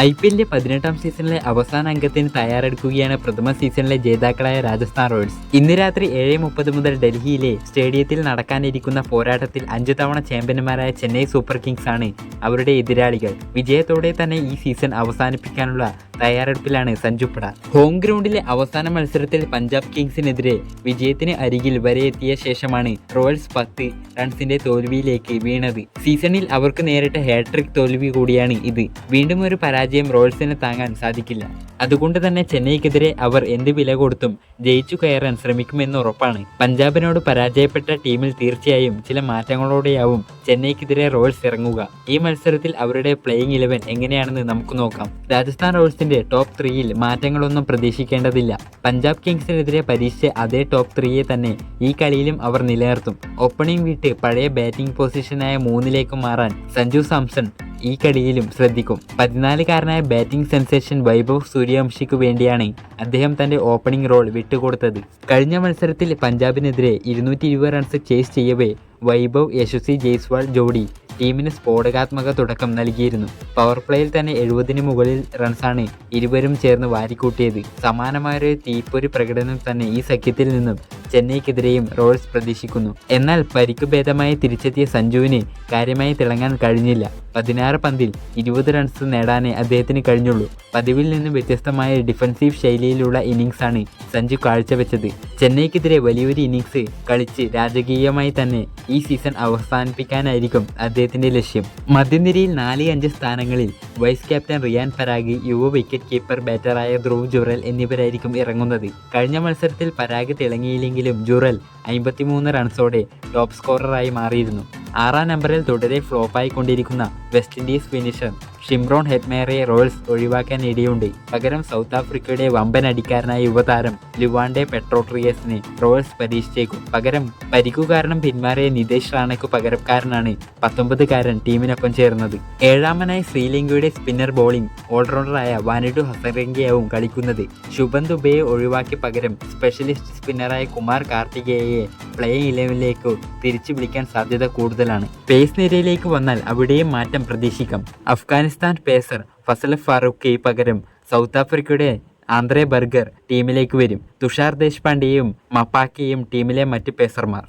I P എല്ലിന്റെ പതിനെട്ടാം സീസണിലെ അവസാന അംഗത്തിന് തയ്യാറെടുക്കുകയാണ് പ്രഥമ സീസണിലെ ജേതാക്കളായ രാജസ്ഥാൻ റോയൽസ്. ഇന്ന് രാത്രി ഏഴ് മുപ്പത് മുതൽ ഡൽഹിയിലെ സ്റ്റേഡിയത്തിൽ നടക്കാനിരിക്കുന്ന പോരാട്ടത്തിൽ അഞ്ചു തവണ ചാമ്പ്യന്മാരായ ചെന്നൈ സൂപ്പർ കിങ്സ് ആണ് അവരുടെ എതിരാളികൾ. വിജയത്തോടെ തന്നെ ഈ സീസൺ അവസാനിപ്പിക്കാനുള്ള തയ്യാറെടുപ്പിലാണ് സഞ്ജു പട. ഹോം ഗ്രൗണ്ടിലെ അവസാന മത്സരത്തിൽ പഞ്ചാബ് കിങ്സിനെതിരെ വിജയത്തിന് അരികിൽ വരെ എത്തിയ ശേഷമാണ് റോയൽസ് പത്ത് റൺസിന്റെ തോൽവിയിലേക്ക് വീണത്. സീസണിൽ അവർക്ക് നേരിട്ട ഹാട്രിക് തോൽവി കൂടിയാണ് ഇത്. വീണ്ടും ഒരു പരാജയം റോയൽസിന് താങ്ങാൻ സാധിക്കില്ല. അതുകൊണ്ട് തന്നെ ചെന്നൈക്കെതിരെ അവർ എന്ത് വില കൊടുത്തും ജയിച്ചു കയറാൻ ശ്രമിക്കുമെന്ന് ഉറപ്പാണ്. പഞ്ചാബിനോട് പരാജയപ്പെട്ട ടീമിൽ തീർച്ചയായും ചില മാറ്റങ്ങളോടെയാവും ചെന്നൈക്കെതിരെ റോയൽസ് ഇറങ്ങുക. ഈ മത്സരത്തിൽ അവരുടെ പ്ലേയിങ് ഇലവൻ എങ്ങനെയാണെന്ന് നമുക്ക് നോക്കാം. രാജസ്ഥാൻ റോയൽസിന്റെ ടോപ്പ് ത്രീയിൽ മാറ്റങ്ങളൊന്നും പ്രതീക്ഷിക്കേണ്ടതില്ല. പഞ്ചാബ് കിങ്സിനെതിരെ പരീക്ഷിച്ച അതേ ടോപ്പ് ത്രീയെ തന്നെ ഈ കളിയിലും അവർ നിലനിർത്തും. ഓപ്പണിംഗ് വിട്ട് പഴയ ബാറ്റിംഗ് പൊസിഷനായ മൂന്നിലേക്ക് മാറാൻ സഞ്ജു സാംസൺ ഈ കളിയിലും ശ്രദ്ധിക്കും. പതിനാലുകാരനായ ബാറ്റിംഗ് സെൻസേഷൻ വൈഭവ് സൂര്യവംശിക്ക് വേണ്ടിയാണ് അദ്ദേഹം തന്റെ ഓപ്പണിംഗ് റോൾ വിട്ടുകൊടുത്തത്. കഴിഞ്ഞ മത്സരത്തിൽ പഞ്ചാബിനെതിരെ ഇരുന്നൂറ്റി ഇരുപത് റൺസ് ചേസ് ചെയ്യവേ വൈഭവ് യശസ്വി ജയ്സ്വാൾ ജോഡി ടീമിന് സ്ഫോടകാത്മക തുടക്കം നൽകിയിരുന്നു. പവർ പ്ലേയിൽ തന്നെ എഴുപതിന് മുകളിൽ റൺസാണ് ഇരുവരും ചേർന്ന് വാരിക്കൂട്ടിയത്. സമാനമായൊരു തീപ്പൊരു പ്രകടനം തന്നെ ഈ സഖ്യത്തിൽ നിന്നും ചെന്നൈക്കെതിരെയും റോയൽസ് പ്രതീക്ഷിക്കുന്നു. എന്നാൽ പരിക്ക് ഭേദമായി തിരിച്ചെത്തിയ സഞ്ജുവിന് കാര്യമായി തിളങ്ങാൻ കഴിഞ്ഞില്ല. പതിനാറ് പന്തിൽ ഇരുപത് റൺസ് നേടാനേ അദ്ദേഹത്തിന് കഴിഞ്ഞുള്ളൂ. പതിവിൽ നിന്നും വ്യത്യസ്തമായ ഡിഫൻസീവ് ശൈലിയിലുള്ള ഇന്നിങ്സാണ് സഞ്ജു കാഴ്ചവെച്ചത്. ചെന്നൈക്കെതിരെ വലിയൊരു ഇന്നിങ്സ് കളിച്ച് രാജകീയമായി തന്നെ ഈ സീസൺ അവസാനിപ്പിക്കാനായിരിക്കും അദ്ദേഹത്തിന്റെ ലക്ഷ്യം. മധ്യനിരയിൽ നാല് അഞ്ച് സ്ഥാനങ്ങളിൽ വൈസ് ക്യാപ്റ്റൻ റിയാൻ പരാഗ് യുവ വിക്കറ്റ് കീപ്പർ ബാറ്ററായ ധ്രുവ് ജുറൽ എന്നിവരായിരിക്കും ഇറങ്ങുന്നത്. കഴിഞ്ഞ മത്സരത്തിൽ പരാഗ് തിളങ്ങിയില്ലെങ്കിലും ജുറൽ അമ്പത്തിമൂന്ന് റൺസോടെ ടോപ്പ് സ്കോററായി മാറിയിരുന്നു. ആറാം നമ്പറിൽ തുടരെ ഫ്ലോപ്പായിക്കൊണ്ടിരിക്കുന്ന West Indies finisher Shimron Hetmyer Royals ഒഴിവാക്കാൻ ഇടയുണ്ട്. പകരം സൗത്ത് ആഫ്രിക്കയുടെ വമ്പൻ അടിക്കാരനായ യുവതാരം ലുവാൻഡെ പെട്രോട്രിയസിനെ റോയൽസ് പരീക്ഷിച്ചേക്കും. പകരം പരിക്കു കാരണം പിന്മാറിയ നിതേഷ് റാണയ്ക്കു പകരക്കാരനാണ് പത്തൊമ്പതുകാരൻ ടീമിനൊപ്പം ചേർന്നത്. ഏഴാമനായി ശ്രീലങ്കയുടെ സ്പിന്നർ ബോളിംഗ് ഓൾറൗണ്ടറായ വാനിഡു ഹസരംഗിയാവും കളിക്കുന്നത്. ശുഭൻ ദുബയെ ഒഴിവാക്കി പകരം സ്പെഷ്യലിസ്റ്റ് സ്പിന്നറായ കുമാർ കാർത്തികേയെ പ്ലേയിങ് ഇലവനിലേക്കോ തിരിച്ചു വിളിക്കാൻ സാധ്യത കൂടുതലാണ്. പേസ് നിരയിലേക്ക് വന്നാൽ അവിടെയും മാറ്റം പ്രതീക്ഷിക്കാം. അഫ്ഗാനിസ്ഥാൻ പേസർ ഫസൽ ഫാറൂഖ് പകരം സൗത്ത് ആഫ്രിക്കയുടെ ആന്ധ്രെ ബർഗർ ടീമിലേക്ക് വരും. തുഷാർ ദേശ്പാണ്ഡെയും മപ്പാക്കിയും ടീമിലെ മറ്റ് പേസർമാർ